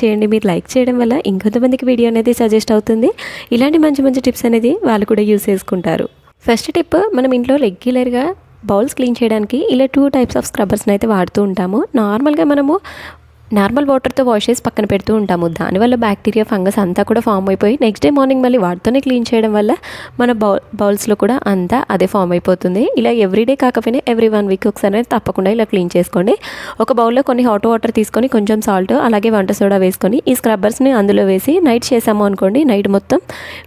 చేయండి. మీరు లైక్ చేయడం వల్ల ఇంకొంతమందికి వీడియో అనేది సజెస్ట్ అవుతుంది. ఇలాంటి మంచి మంచి టిప్స్ అనేది వాళ్ళు కూడా యూస్ చేసుకుంటారు. ఫస్ట్ టిప్ మనం ఇంట్లో రెగ్యులర్గా బౌల్స్ క్లీన్ చేయడానికి ఇలా టూ టైప్స్ ఆఫ్ స్క్రబ్బర్స్ని అయితే వాడుతూ ఉంటాము. నార్మల్గా మనము నార్మల్ వాటర్తో వాష్ చేసి పక్కన పెడుతూ ఉంటాము. దానివల్ల బ్యాక్టీరియా ఫంగస్ అంతా కూడా ఫామ్ అయిపోయి నెక్స్ట్ డే మార్నింగ్ మళ్ళీ వాటితోనే క్లీన్ చేయడం వల్ల మన బౌల్ బౌల్స్లో కూడా అంతా అదే ఫామ్ అయిపోతుంది. ఇలా ఎవ్రీడే కాకపోయినా ఎవ్రీ వన్ వీక్ ఒకసారి తప్పకుండా ఇలా క్లీన్ చేసుకోండి. ఒక బౌల్లో కొన్ని హాట్ వాటర్ తీసుకొని కొంచెం సాల్ట్ అలాగే వంట సోడా వేసుకొని ఈ స్క్రబ్బర్స్ని అందులో వేసి నైట్ చేసాము అనుకోండి నైట్ మొత్తం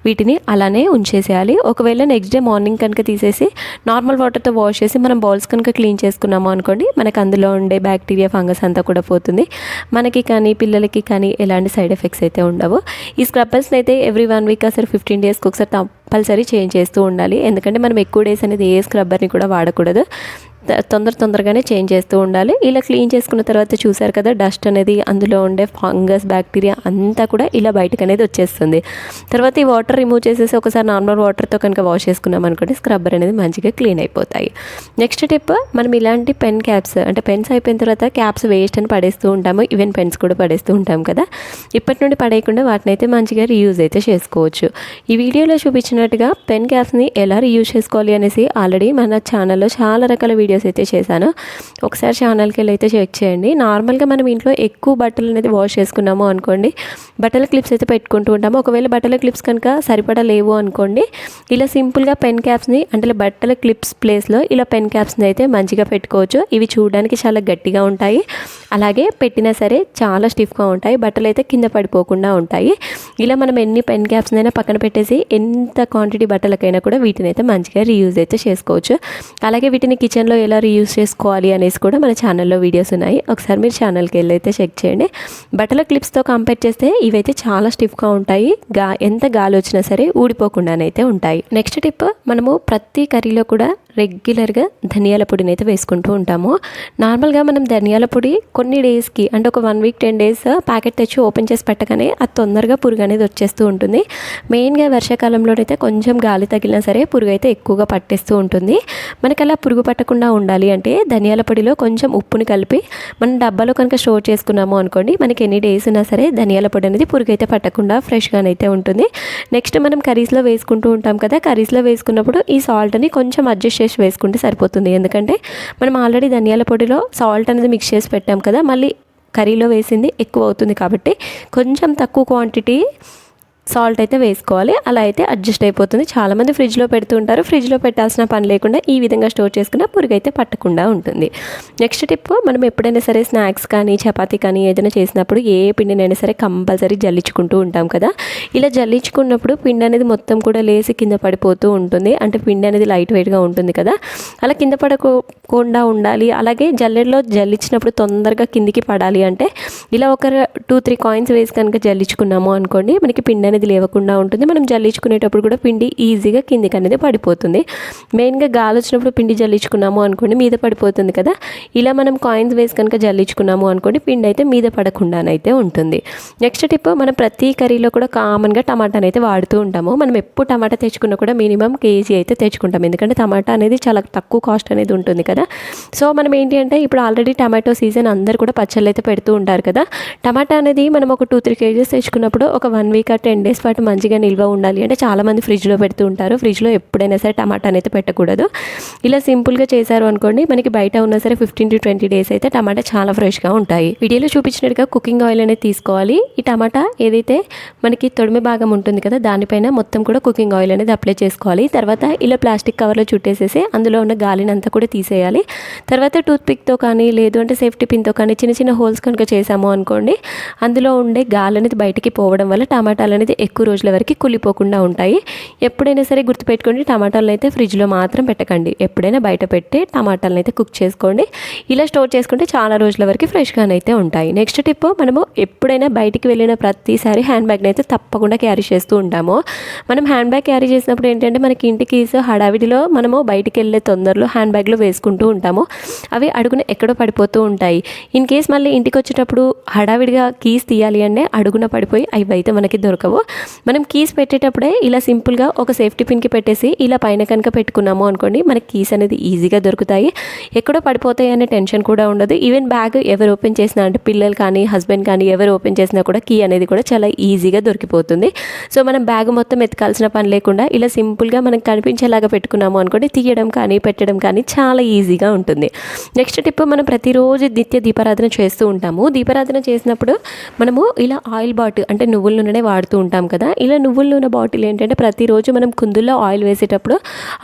వీటిని అలానే ఉంచేసేయాలి. ఒకవేళ నెక్స్ట్ డే మార్నింగ్ కనుక తీసేసి నార్మల్ వాటర్తో వాష్ చేసి మనం బౌల్స్ కనుక క్లీన్ చేసుకున్నాము అనుకోండి మనకు అందులో ఉండే బ్యాక్టీరియా ఫంగస్ అంతా కూడా పోతుంది. మనకి కానీ పిల్లలకి కానీ ఎలాంటి సైడ్ ఎఫెక్ట్స్ అయితే ఉండవు. ఈ స్క్రబ్బర్స్ని అయితే ఎవ్రీ వన్ వీక్ అసలు ఫిఫ్టీన్ డేస్కి ఒకసారి కంపల్సరీ చేంజ్ చేస్తూ ఉండాలి. ఎందుకంటే మనం ఎక్కువ డేస్ అనేది ఏ స్క్రబ్బర్ని కూడా వాడకూడదు. తొందర తొందరగానే చేంజ్ చేస్తూ ఉండాలి. ఇలా క్లీన్ చేసుకున్న తర్వాత చూసారు కదా డస్ట్ అనేది అందులో ఉండే ఫంగస్ బ్యాక్టీరియా అంతా కూడా ఇలా బయటకు అనేది వచ్చేస్తుంది. తర్వాత ఈ వాటర్ రిమూవ్ చేసేసి ఒకసారి నార్మల్ వాటర్తో కనుక వాష్ చేసుకున్నాం అనుకోండి స్క్రబ్బర్ అనేది మంచిగా క్లీన్ అయిపోతాయి. నెక్స్ట్ టిప్ మనం ఇలాంటి పెన్ క్యాప్స్ అంటే పెన్స్ అయిపోయిన తర్వాత క్యాప్స్ వేస్ట్ అని పడేస్తూ ఉంటాము. ఈవెన్ పెన్స్ కూడా పడేస్తూ ఉంటాం కదా. ఇప్పటి నుండి పడేయకుండా వాటిని అయితే మంచిగా రీయూజ్ అయితే చేసుకోవచ్చు. ఈ వీడియోలో చూపించినట్టుగా పెన్ క్యాప్స్ని ఎలా రీయూజ్ చేసుకోవాలి అనేసి ఆల్రెడీ మన ఛానల్లో చాలా రకాల వీడియోస్ అయితే చేశాను. ఒకసారి ఛానల్కి వెళ్ళి అయితే చెక్ చేయండి. నార్మల్గా మనం ఇంట్లో ఎక్కువ బట్టలు అనేది వాష్ చేసుకున్నాము అనుకోండి బట్టల క్లిప్స్ అయితే పెట్టుకుంటూ ఉంటాము. ఒకవేళ బట్టల క్లిప్స్ కనుక సరిపడా లేవు అనుకోండి ఇలా సింపుల్గా పెన్ క్యాప్స్ని అంటే బట్టల క్లిప్స్ ప్లేస్లో ఇలా పెన్ క్యాప్స్ని అయితే మంచిగా పెట్టుకోవచ్చు. ఇవి చూడడానికి చాలా గట్టిగా ఉంటాయి. అలాగే పెట్టినా సరే చాలా స్టిఫ్గా ఉంటాయి. బట్టలు అయితే కింద పడిపోకుండా ఉంటాయి. ఇలా మనం ఎన్ని పెన్ క్యాప్స్ అయినా పక్కన పెట్టేసి ఎంత క్వాంటిటీ బట్టలకైనా కూడా వీటిని అయితే మంచిగా రీయూజ్ అయితే చేసుకోవచ్చు. అలాగే వీటిని కిచెన్లో ఎలా రీయూజ్ చేసుకోవాలి అనేసి కూడా మన ఛానల్లో వీడియోస్ ఉన్నాయి. ఒకసారి మీరు ఛానల్కి వెళ్ళి అయితే చెక్ చేయండి. బట్టల క్లిప్స్తో కంపేర్ చేస్తే ఇవైతే చాలా స్టిఫ్గా ఉంటాయి. గా ఎంత గాలి వచ్చినా సరే ఊడిపోకుండానైతే ఉంటాయి. నెక్స్ట్ టిప్ మనము ప్రతి కర్రీలో కూడా రెగ్యులర్గా ధనియాల పొడిని అయితే వేసుకుంటూ ఉంటాము. నార్మల్గా మనం ధనియాల పొడి కొన్ని డేస్కి అంటే ఒక one week ten days packet తెచ్చి ఓపెన్ చేసి పెట్టగానే అది తొందరగా పురుగు అనేది వచ్చేస్తూ ఉంటుంది. మెయిన్గా వర్షాకాలంలోనైతే కొంచెం గాలి తగిలినా సరే పురుగు అయితే ఎక్కువగా పట్టేస్తూ ఉంటుంది. మనకి అలా పురుగు పట్టకుండా ఉండాలి అంటే ధనియాల పొడిలో కొంచెం ఉప్పుని కలిపి మనం డబ్బాలో కనుక స్టోర్ చేసుకున్నాము అనుకోండి మనకి ఎన్ని డేస్ ఉన్నా సరే ధనియాల పొడి అనేది పురుగైతే పట్టకుండా ఫ్రెష్గానైతే ఉంటుంది. నెక్స్ట్ మనం కర్రీస్లో వేసుకుంటూ ఉంటాం కదా కర్రీస్లో వేసుకున్నప్పుడు ఈ సాల్ట్ని కొంచెం అడ్జస్ట్ చేసి వేసుకుంటే సరిపోతుంది. ఎందుకంటే మనం ఆల్రెడీ ధనియాల పొడిలో సాల్ట్ అనేది మిక్స్ చేసి పెట్టాం కదా మళ్ళీ కర్రీలో వేసింది ఎక్కువ అవుతుంది కాబట్టి కొంచెం తక్కువ క్వాంటిటీ సాల్ట్ అయితే వేసుకోవాలి. అలా అయితే అడ్జస్ట్ అయిపోతుంది. చాలామంది ఫ్రిడ్జ్లో పెడుతూ ఉంటారు ఫ్రిడ్జ్లో పెట్టాల్సిన పని లేకుండా ఈ విధంగా స్టోర్ చేసుకున్న పురుగు అయితే పట్టకుండా ఉంటుంది. నెక్స్ట్ టిప్ మనం ఎప్పుడైనా సరే స్నాక్స్ కానీ చపాతీ కానీ ఏదైనా చేసినప్పుడు ఏ పిండినైనా సరే కంపల్సరీ జల్లించుకుంటూ ఉంటాం కదా? ఇలా జల్లించుకున్నప్పుడు పిండి అనేది మొత్తం కూడా లేసి కింద పడిపోతూ ఉంటుంది. అంటే పిండి అనేది లైట్ వెయిట్గా ఉంటుంది కదా? అలా కింద పడకుండా ఉండాలి. అలాగే జల్లెడలో జల్లించినప్పుడు తొందరగా కిందికి పడాలి అంటే ఇలా ఒక టూ త్రీ కాయిన్స్ వేసి కనుక జల్లించుకున్నాము అనుకోండి మనకి పిండి అనేది లేవకుండా ఉంటుంది. మనం జల్లించుకునేటప్పుడు కూడా పిండి ఈజీగా కిందికి అనేది పడిపోతుంది. మెయిన్గా గాలి వచ్చినప్పుడు పిండి జల్లించుకున్నాము అనుకోండి మీద పడిపోతుంది కదా. ఇలా మనం కాయిన్స్ వేసి కనుక జల్లించుకున్నాము అనుకోండి పిండి అయితే మీద పడకుండానైతే ఉంటుంది. నెక్స్ట్ టిప్ మనం ప్రతి కర్రీలో కూడా కామన్గా టమాటాని అయితే వాడుతూ ఉంటాము. మనం ఎప్పుడు టమాటా తెచ్చుకున్నా కూడా మినిమం కేజీ అయితే తెచ్చుకుంటాం. ఎందుకంటే టమాటా అనేది చాలా తక్కువ కాస్ట్ అనేది ఉంటుంది కదా. సో మనం ఏంటి అంటే ఇప్పుడు ఆల్రెడీ టమాటో సీజన్ అందరు కూడా పచ్చళ్ళు అయితే పెడుతూ ఉంటారు కదా. టమాటా అనేది మనం ఒక టూ త్రీ కేజీస్ తెచ్చుకున్నప్పుడు ఒక వన్ వీక్ ఆ టెన్ డేస్ పాటు మంచిగా నిల్వ ఉండాలి. అంటే చాలామంది ఫ్రిడ్జ్లో పెడుతూ ఉంటారు. ఫ్రిడ్జ్లో ఎప్పుడైనా సరే టమాటా అనేది పెట్టకూడదు. ఇలా సింపుల్గా చేశారు అనుకోండి మనకి బయట ఉన్నా సరే ఫిఫ్టీన్ టు ట్వంటీ డేస్ అయితే టమాటా చాలా ఫ్రెష్గా ఉంటాయి. వీడియోలో చూపించినట్టుగా కుకింగ్ ఆయిల్ అనేది తీసుకోవాలి. ఈ టమాటా ఏదైతే మనకి తొడిమి భాగం ఉంటుంది కదా దానిపైన మొత్తం కూడా కుకింగ్ ఆయిల్ అనేది అప్లై చేసుకోవాలి. తర్వాత ఇలా ప్లాస్టిక్ కవర్లో చుట్టేసేసి అందులో ఉన్న గాలిని అంతా కూడా తీసేయాలి. తర్వాత టూత్ పిక్తో కానీ లేదు అంటే సేఫ్టీ పిన్తో కానీ చిన్న చిన్న హోల్స్ కనుక చేసాము అనుకోండి అందులో ఉండే గాలి అనేది బయటికి పోవడం వల్ల టమాటాలు అనేది ఎక్కువ రోజుల వరకు కుళ్ళిపోకుండా ఉంటాయి. ఎప్పుడైనా సరే గుర్తుపెట్టుకోండి టమాటాలను అయితే ఫ్రిడ్జ్లో మాత్రం పెట్టకండి. ఎప్పుడైనా బయట పెట్టి టమాటాలను అయితే కుక్ చేసుకోండి. ఇలా స్టోర్ చేసుకుంటే చాలా రోజుల వరకు ఫ్రెష్గానైతే ఉంటాయి. నెక్స్ట్ టిప్ మనము ఎప్పుడైనా బయటికి వెళ్ళిన ప్రతిసారి హ్యాండ్ బ్యాగ్ని అయితే తప్పకుండా క్యారీ చేస్తూ ఉంటాము. మనం హ్యాండ్ బ్యాగ్ క్యారీ చేసినప్పుడు ఏంటంటే మనకి ఇంటికి హడావిడిలో మనము బయటికి వెళ్ళే తొందరలో హ్యాండ్ బ్యాగ్లో వేసుకుంటూ ఉంటాము. అవి అడుగున ఎక్కడో పడిపోతూ ఉంటాయి. ఇన్ కేస్ మళ్ళీ ఇంటికి వచ్చేటప్పుడు హడావిడిగా కీస్ తీయాలి అంటే అడుగున పడిపోయి అవి అయితే మనకి దొరకవు. మనం కీస్ పెట్టేటప్పుడే ఇలా సింపుల్గా ఒక సేఫ్టీ పిన్కి పెట్టేసి ఇలా పైన కనుక పెట్టుకున్నాము అనుకోండి మనకి కీస్ అనేది ఈజీగా దొరుకుతాయి. ఎక్కడో పడిపోతాయి అనే టెన్షన్ కూడా ఉండదు. ఈవెన్ బ్యాగ్ ఎవరు ఓపెన్ చేసినా అంటే పిల్లలు కానీ హస్బెండ్ కానీ ఎవరు ఓపెన్ చేసినా కూడా కీ అనేది కూడా చాలా ఈజీగా దొరికిపోతుంది. సో మనం బ్యాగ్ మొత్తం ఎత్తుకాల్సిన పని లేకుండా ఇలా సింపుల్గా మనకు కనిపించేలాగా పెట్టుకున్నాము అనుకోండి తీయడం కానీ పెట్టడం కానీ చాలా ఈజీగా ఉంటుంది. నెక్స్ట్ టిప్ మనం ప్రతిరోజు నిత్య దీపారాధన చేస్తూ ఉంటాము. దీపారాధన చేసినప్పుడు మనము ఇలా ఆయిల్ బాటిల్ అంటే నువ్వుల నూనె వాడుతూ ఉంటాం కదా. ఇలా నువ్వుల నూనె బాటిల్ ఏంటంటే ప్రతిరోజు మనం కుందుల్లో ఆయిల్ వేసేటప్పుడు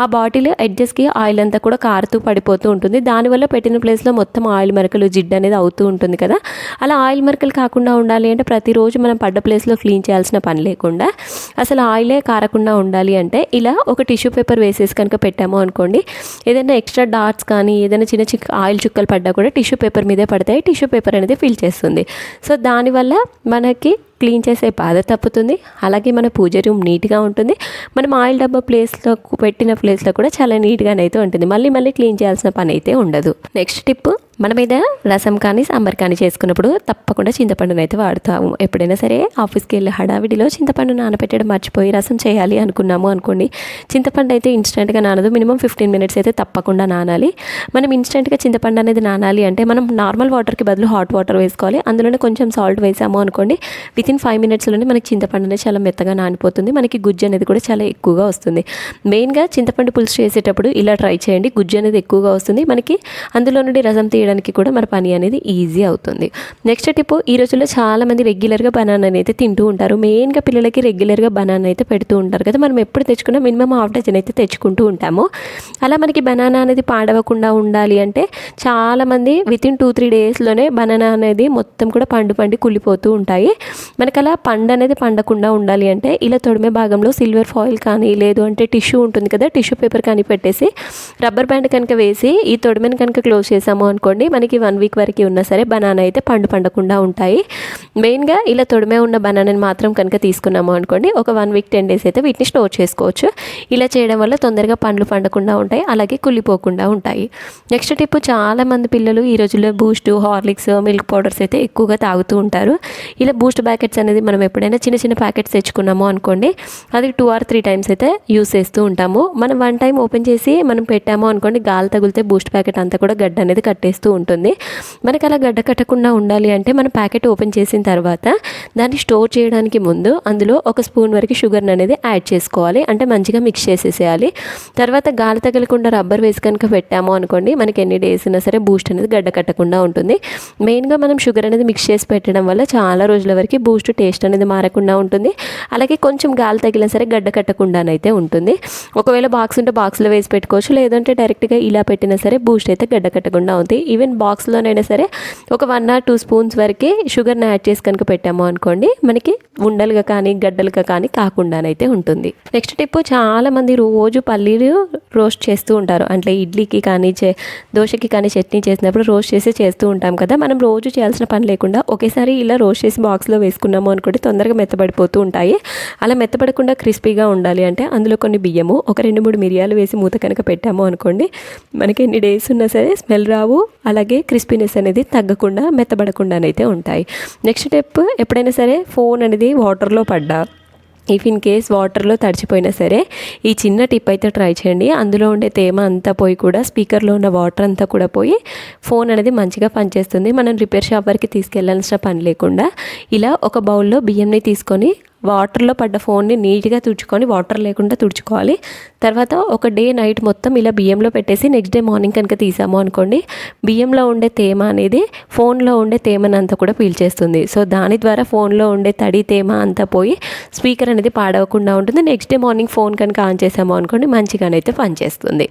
ఆ బాటిల్ ఎడ్జెస్కి ఆయిల్ అంతా కూడా కారుతూ పడిపోతూ ఉంటుంది. దానివల్ల పెట్టిన ప్లేస్లో మొత్తం ఆయిల్ మరకలు జిడ్డు అనేది అవుతూ ఉంటుంది కదా. అలా ఆయిల్ మరకలు కాకుండా ఉండాలి అంటే ప్రతిరోజు మనం పడ్డ ప్లేస్లో క్లీన్ చేయాల్సిన పని లేకుండా అసలు ఆయిలే కారకుండా ఉండాలి అంటే ఇలా ఒక టిష్యూ పేపర్ వేసేసి కనుక పెట్టాము అనుకోండి ఏదైనా ఎక్స్ట్రా డాట్స్ కానీ ఏదైనా చిన్న చిన్న ఆయిల్ చుక్కలు పడ్డా కూడా టిష్యూ పేపర్ మీదే పడతాయి టిష్యూ పేపర్ అనేది ఫిల్ చేస్తుంది. సో దానివల్ల మనకి క్లీన్ చేసే బాధ తప్పుతుంది. అలాగే మన పూజ రూమ్ నీట్గా ఉంటుంది. మనం ఆయిల్ డబ్బా ప్లేస్లో పెట్టిన ప్లేస్లో కూడా చాలా నీట్గానైతే ఉంటుంది. మళ్ళీ మళ్ళీ క్లీన్ చేయాల్సిన పని అయితే ఉండదు. నెక్స్ట్ టిప్ మనం ఏదైనా రసం కానీ సాంబార్ కానీ చేసుకున్నప్పుడు తప్పకుండా చింతపండును అయితే వాడుతాము. ఎప్పుడైనా సరే ఆఫీస్కి వెళ్ళి హడావిడిలో చింతపండు నానబెట్టడం మర్చిపోయి రసం చేయాలి అనుకున్నాము అనుకోండి చింతపండు అయితే ఇన్స్టెంట్గా నానదు. మినిమం ఫిఫ్టీన్ మినిట్స్ అయితే తప్పకుండా నానాలి. మనం ఇన్స్టెంట్గా చింతపండు అనేది నానాలి అంటే మనం నార్మల్ వాటర్కి బదులు హాట్ వాటర్ వేసుకోవాలి. అందులోనే కొంచెం సాల్ట్ వేసాము అనుకోండి విత్ ఇన్ ఫైవ్ మినిట్స్లోనే మనకి చింతపండు అనేది చాలా మెత్తగా నానిపోతుంది. మనకి గుజ్జు అనేది కూడా చాలా ఎక్కువగా వస్తుంది. మెయిన్గా చింతపండు పులుసు చేసేటప్పుడు ఇలా ట్రై చేయండి. గుజ్జు అనేది ఎక్కువగా వస్తుంది. మనకి అందులో నుండి రసం చేయడానికి కూడా మన పని అనేది ఈజీ అవుతుంది. నెక్స్ట్ టిప్ ఈ రోజుల్లో చాలామంది రెగ్యులర్గా బనానా అయితే తింటూ ఉంటారు. మెయిన్గా పిల్లలకి రెగ్యులర్గా బనానా అయితే పెడుతూ ఉంటారు కదా. మనం ఎప్పుడు తెచ్చుకున్నా మినిమం హాఫ్ డజన్ అయితే తెచ్చుకుంటూ ఉంటాము. అలా మనకి బనానా అనేది పాడవకుండా ఉండాలి అంటే చాలామంది విత్ ఇన్ టూ త్రీ డేస్లోనే బనానా అనేది మొత్తం కూడా పండు పండి కుళ్ళిపోతూ ఉంటాయి. మనకి అలా పండు అనేది పండకుండా ఉండాలి అంటే ఇలా తొడిమే భాగంలో సిల్వర్ ఫాయిల్ కానీ లేదు అంటే టిష్యూ ఉంటుంది కదా టిష్యూ పేపర్ కానీ పెట్టేసి రబ్బర్ బ్యాండ్ కనుక వేసి ఈ తొడిమెను కనుక క్లోజ్ చేసాము అనుకోండి మనకి వన్ వీక్ వరకు ఉన్నా సరే బనానా అయితే పండు పండకుండా ఉంటాయి. మెయిన్గా ఇలా తొడిమే ఉన్న బనానాని మాత్రం కనుక తీసుకున్నాము అనుకోండి ఒక వన్ వీక్ టెన్ డేస్ అయితే వీటిని స్టోర్ చేసుకోవచ్చు. ఇలా చేయడం వల్ల తొందరగా పండ్లు పండకుండా ఉంటాయి అలాగే కుళ్ళిపోకుండా ఉంటాయి. నెక్స్ట్ టిప్ చాలా మంది పిల్లలు ఈ రోజుల్లో బూస్ట్ హార్లిక్స్ మిల్క్ పౌడర్స్ అయితే ఎక్కువగా తాగుతూ ఉంటారు. ఇలా బూస్ట్ ప్యాకెట్స్ అనేది మనం ఎప్పుడైనా చిన్న చిన్న ప్యాకెట్స్ తెచ్చుకున్నాము అనుకోండి అది టూ ఆర్ త్రీ టైమ్స్ అయితే యూస్ చేస్తూ ఉంటాము. మనం వన్ టైం ఓపెన్ చేసి మనం పెట్టాము అనుకోండి గాలి తగిలితే బూస్ట్ ప్యాకెట్ అంతా కూడా గడ్డ అనేది కట్టేస్తూ ఉంటుంది. మనకి అలా గడ్డ కట్టకుండా ఉండాలి అంటే మనం ప్యాకెట్ ఓపెన్ చేసిన తర్వాత దాన్ని స్టోర్ చేయడానికి ముందు అందులో ఒక స్పూన్ వరకు షుగర్ అనేది యాడ్ చేసుకోవాలి. అంటే మంచిగా మిక్స్ చేసేసేయాలి. తర్వాత గాలి తగలకుండా రబ్బర్ వేసి కనుక పెట్టాము అనుకోండి మనకి ఎన్ని డేస్ అయినా సరే బూస్ట్ అనేది గడ్డ కట్టకుండా ఉంటుంది. మెయిన్గా మనం షుగర్ అనేది మిక్స్ చేసి పెట్టడం వల్ల చాలా రోజుల వరకు బూస్ట్ టేస్ట్ అనేది మారకుండా ఉంటుంది. అలాగే కొంచెం గాలి తగిలినా సరే గడ్డ కట్టకుండానైతే ఉంటుంది. ఒకవేళ బాక్స్ ఉంటే బాక్స్లో వేసి పెట్టుకోవచ్చు. లేదంటే డైరెక్ట్గా ఇలా పెట్టినా సరే బూస్ట్ అయితే గడ్డ కట్టకుండా ఉంది ఈవెన్ బాక్స్లోనైనా సరే ఒక వన్ ఆర్ టూ స్పూన్స్ వరకు షుగర్ని యాడ్ చేసి కనుక పెట్టాము అనుకోండి మనకి ఉండలుగా కానీ గడ్డలుగా కానీ కాకుండానైతే ఉంటుంది. నెక్స్ట్ టిప్ చాలా మంది రోజు పల్లీలు రోస్ట్ చేస్తూ ఉంటారు. అంటే ఇడ్లీకి కానీ చే దోశకి కానీ చట్నీ చేసినప్పుడు రోస్ట్ చేసి చేస్తూ ఉంటాం కదా. మనం రోజు చేయాల్సిన పని లేకుండా ఒకేసారి ఇలా రోస్ట్ చేసి బాక్స్లో వేసుకున్నాము అనుకోండి తొందరగా మెత్తబడిపోతూ ఉంటాయి. అలా మెత్తబడకుండా క్రిస్పీగా ఉండాలి అంటే అందులో కొన్ని బియ్యము ఒక రెండు మూడు మిరియాలు వేసి మూత కనుక పెట్టాము అనుకోండి మనకి ఎన్ని డేస్ ఉన్నా సరే స్మెల్ రావు. అలాగే క్రిస్పీనెస్ అనేది తగ్గకుండా మెత్తబడకుండానైతే ఉంటాయి. నెక్స్ట్ స్టెప్ ఎప్పుడైనా సరే ఫోన్ అనేది వాటర్లో పడ్డా. ఇఫ్ ఇన్ కేస్ వాటర్లో తడిచిపోయినా సరే ఈ చిన్న టిప్ అయితే ట్రై చేయండి. అందులో ఉండే తేమ అంతా పోయి కూడా స్పీకర్లో ఉన్న వాటర్ అంతా కూడా పోయి ఫోన్ అనేది మంచిగా పనిచేస్తుంది. మనం రిపేర్ షాప్ వరకు తీసుకెళ్ళాల్సిన పని లేకుండా ఇలా ఒక బౌల్లో బియ్యంని తీసుకొని వాటర్లో పడ్డ ఫోన్ని నీట్గా తుడుచుకొని వాటర్ లేకుండా తుడుచుకోవాలి. తర్వాత ఒక డే నైట్ మొత్తం ఇలా బియ్యంలో పెట్టేసి నెక్స్ట్ డే మార్నింగ్ కనుక తీసాము అనుకోండి బియ్యంలో ఉండే తేమ అనేది ఫోన్లో ఉండే తేమను అంతా కూడా పీల్చేస్తుంది. సో దాని ద్వారా ఫోన్లో ఉండే తడి తేమ అంతా పోయి స్పీకర్ అనేది పాడవకుండా ఉంటుంది. నెక్స్ట్ డే మార్నింగ్ ఫోన్ కనుక ఆన్ చేసాము అనుకోండి మంచిగానైతే పనిచేస్తుంది.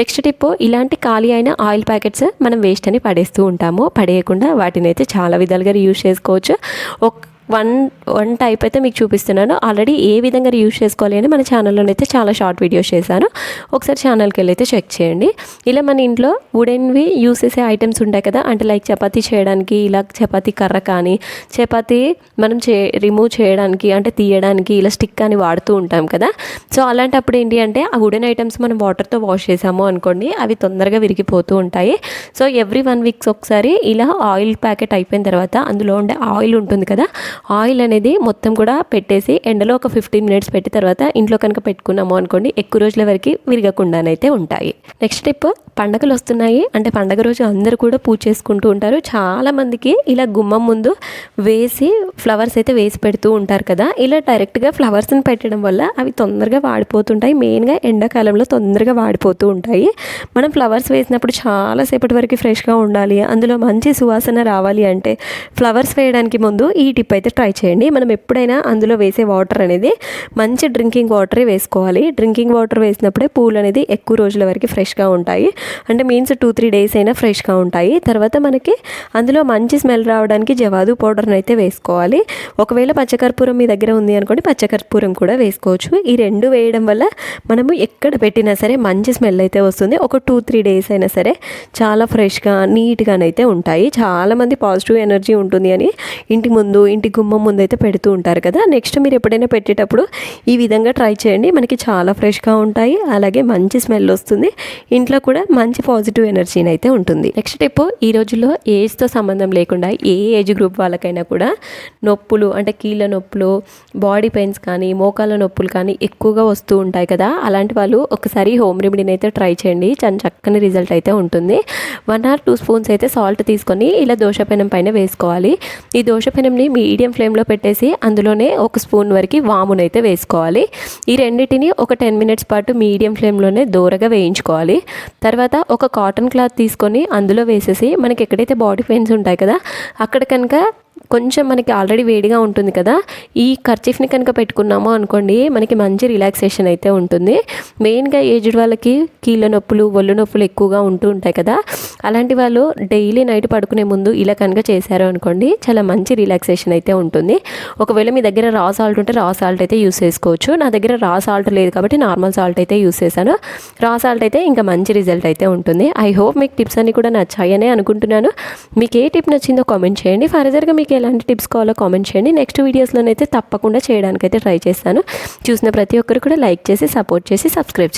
నెక్స్ట్ టిప్ ఇలాంటి ఖాళీ అయిన ఆయిల్ ప్యాకెట్స్ మనం వేస్ట్ అని పడేస్తూ ఉంటాము. పడేయకుండా వాటిని అయితే చాలా విధాలుగా యూజ్ చేసుకోవచ్చు. ఒక వన్ వన్ టైప్ అయితే మీకు చూపిస్తున్నాను. ఆల్రెడీ ఏ విధంగా యూజ్ చేసుకోవాలి అని మన ఛానల్లో అయితే చాలా షార్ట్ వీడియోస్ చేశాను. ఒకసారి ఛానల్కి వెళ్ళి అయితే చెక్ చేయండి. ఇలా మన ఇంట్లో వుడెన్వి యూస్ చేసే ఐటమ్స్ ఉంటాయి కదా అంటే లైక్ చపాతీ చేయడానికి ఇలా చపాతీ కర్ర కానీ చపాతీ మనం చే రిమూవ్ చేయడానికి అంటే తీయడానికి ఇలా స్టిక్ అని వాడుతూ ఉంటాం కదా. సో అలాంటప్పుడు ఏంటి అంటే ఆ వుడెన్ ఐటమ్స్ మనం వాటర్తో వాష్ చేసాము అనుకోండి అవి తొందరగా విరిగిపోతూ ఉంటాయి. సో ఎవ్రీ వన్ వీక్స్ ఒకసారి ఇలా ఆయిల్ ప్యాకెట్ అయిపోయిన తర్వాత అందులో ఉండే ఆయిల్ ఉంటుంది కదా ఆయిల్ అనేది మొత్తం కూడా పెట్టేసి ఎండలో ఒక ఫిఫ్టీన్ మినిట్స్ పెట్టిన తర్వాత ఇంట్లో కనుక పెట్టుకున్నాము అనుకోండి ఎక్కువ రోజుల వరకు విరగకుండానైతే ఉంటాయి. నెక్స్ట్ స్టెప్ పండగలు వస్తున్నాయి. అంటే పండగ రోజు అందరూ కూడా పూజ చేసుకుంటూ ఉంటారు. చాలా మందికి ఇలా గుమ్మం ముందు వేసి ఫ్లవర్స్ అయితే వేసి పెడుతూ ఉంటారు కదా. ఇలా డైరెక్ట్గా ఫ్లవర్స్ని పెట్టడం వల్ల అవి తొందరగా వాడిపోతుంటాయి. మెయిన్గా ఎండాకాలంలో తొందరగా వాడిపోతూ ఉంటాయి. మనం ఫ్లవర్స్ వేసినప్పుడు చాలాసేపటి వరకు ఫ్రెష్గా ఉండాలి. అందులో మంచి సువాసన రావాలి అంటే ఫ్లవర్స్ వేయడానికి ముందు ఈ టిప్ అయితే ట్రై చేయండి. మనం ఎప్పుడైనా అందులో వేసే వాటర్ అనేది మంచి డ్రింకింగ్ వాటరే వేసుకోవాలి. డ్రింకింగ్ వాటర్ వేసినప్పుడే పూలు అనేది ఎక్కువ రోజుల వరకు ఫ్రెష్గా ఉంటాయి. అంటే మీన్స్ టూ త్రీ డేస్ అయినా ఫ్రెష్గా ఉంటాయి. తర్వాత మనకి అందులో మంచి స్మెల్ రావడానికి జవాదు పౌడర్ని అయితే వేసుకోవాలి. ఒకవేళ పచ్చకర్పూరం మీ దగ్గర ఉంది అనుకోండి పచ్చకర్పూరం కూడా వేసుకోవచ్చు. ఈ రెండు వేయడం వల్ల మనము ఎక్కడ పెట్టినా సరే మంచి స్మెల్ అయితే వస్తుంది. ఒక టూ త్రీ డేస్ అయినా సరే చాలా ఫ్రెష్గా నీట్గానైతే ఉంటాయి. చాలామంది పాజిటివ్ ఎనర్జీ ఉంటుంది అని ఇంటి ముందు ఇంటి గుమ్మం ముందు అయితే పెడుతూ ఉంటారు కదా. నెక్స్ట్ మీరు ఎప్పుడైనా పెట్టేటప్పుడు ఈ విధంగా ట్రై చేయండి. మనకి చాలా ఫ్రెష్గా ఉంటాయి. అలాగే మంచి స్మెల్ వస్తుంది. ఇంట్లో కూడా మంచి పాజిటివ్ ఎనర్జీని అయితే ఉంటుంది. నెక్స్ట్ టిప్ ఈ రోజుల్లో ఏజ్తో సంబంధం లేకుండా ఏ ఏజ్ గ్రూప్ వాళ్ళకైనా కూడా నొప్పులు అంటే కీళ్ళ నొప్పులు బాడీ పెయిన్స్ కానీ మోకాళ్ళ నొప్పులు కానీ ఎక్కువగా వస్తూ ఉంటాయి కదా. అలాంటి వాళ్ళు ఒకసారి హోమ్ రెమెడీని అయితే ట్రై చేయండి. చాలా చక్కని రిజల్ట్ అయితే ఉంటుంది. వన్ ఆర్ టూ స్పూన్స్ అయితే సాల్ట్ తీసుకొని ఇలా దోశపెనం పైన వేసుకోవాలి. ఈ దోశపెనంని మీడియం మీడియం ఫ్లేమ్లో పెట్టేసి అందులోనే ఒక స్పూన్ వరకు వామునైతే వేసుకోవాలి. ఈ రెండింటిని ఒక టెన్ మినిట్స్ పాటు మీడియం ఫ్లేమ్లోనే దూరగా వేయించుకోవాలి. తర్వాత ఒక కాటన్ క్లాత్ తీసుకొని అందులో వేసేసి మనకి ఎక్కడైతే బాడీ పెయిన్స్ ఉంటాయి కదా అక్కడ కనుక కొంచెం మనకి ఆల్రెడీ వేడిగా ఉంటుంది కదా ఈ ఖర్చీఫ్ని కనుక పెట్టుకున్నామో అనుకోండి మనకి మంచి రిలాక్సేషన్ అయితే ఉంటుంది. మెయిన్గా ఏజ్డ్ వాళ్ళకి కీళ్ళ నొప్పులు ఒళ్ళు నొప్పులు ఎక్కువగా ఉంటూ ఉంటాయి కదా అలాంటి వాళ్ళు డైలీ నైట్ పడుకునే ముందు ఇలా కనుక చేశారు అనుకోండి చాలా మంచి రిలాక్సేషన్ అయితే ఉంటుంది. ఒకవేళ మీ దగ్గర రా సాల్ట్ ఉంటే రా సాల్ట్ అయితే యూస్ చేసుకోవచ్చు. నా దగ్గర రా సాల్ట్ లేదు కాబట్టి నార్మల్ సాల్ట్ అయితే యూస్ చేశాను. రా సాల్ట్ అయితే ఇంకా మంచి రిజల్ట్ అయితే ఉంటుంది. ఐ హోప్ మీకు టిప్స్ అన్ని కూడా నచ్చాయనే అనుకుంటున్నాను. మీకు ఏ టిప్ నచ్చిందో కామెంట్ చేయండి. ఫర్దర్గా మీకు ఎలాంటి టిప్స్ కావాలో కామెంట్ చేయండి. నెక్స్ట్ వీడియోస్లోనైతే తప్పకుండా చేయడానికైతే ట్రై చేస్తాను. చూసిన ప్రతి ఒక్కరు కూడా లైక్ చేసి సపోర్ట్ చేసి సబ్స్క్రైబ్ చేయండి